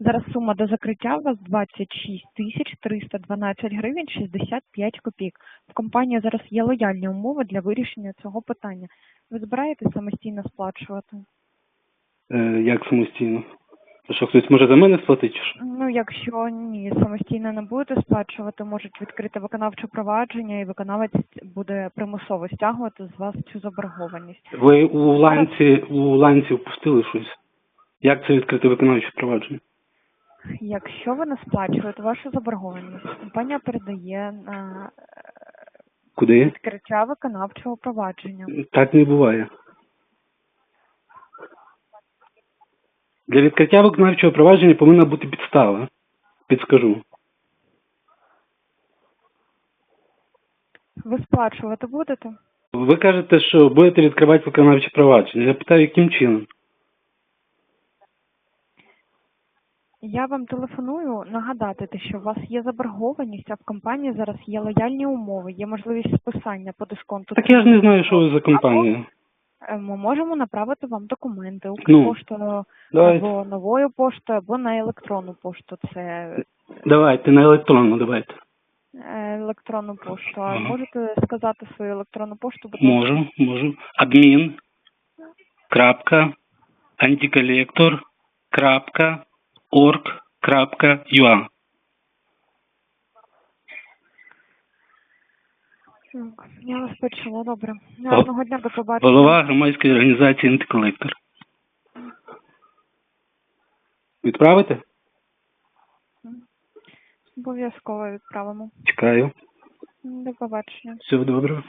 Зараз сума до закриття у вас 26 тисяч 312 гривень 65 копійок. В компанії зараз є лояльні умови для вирішення цього питання. Ви збираєтесь самостійно сплачувати? Е, як самостійно? Що, хтось може за мене сплатити? чи що? Ну, якщо ні, самостійно не будете сплачувати, можуть відкрити виконавче провадження і виконавець буде примусово стягувати з вас цю заборгованість. Ви у ланці, у ланці впустили щось? Як це відкрити виконавче провадження? Якщо ви не сплачуєте вашу заборгованість, компанія передає на е, Куди? відкриття виконавчого провадження. Так не буває. Для відкриття виконавчого провадження повинна бути підстава. Підскажу. Ви сплачувати будете? Ви кажете, що будете відкривати виконавче провадження. Я питаю, яким чином? Я вам телефоную нагадати, те, що у вас є заборгованість, а в компанії зараз є лояльні умови, є можливість списання по дисконту. Так я ж не знаю, що ви за компанія. Е, Ми можемо направити вам документи Ну, Укрпоштою Давайте, або новою поштою, або на електронну пошту. Це давайте на електронну давайте. е, електронну пошту. А Ага. можете сказати свою електронну пошту? будь? Можу, можу. Адмін. Крапка. Антиколектор. Крапка. Так, Я вас почула, добре. Гарного дня, до побачення. Голова громадської організації антиколектор. Відправите? Обов'язково відправимо. Чекаю. До побачення. Всього доброго.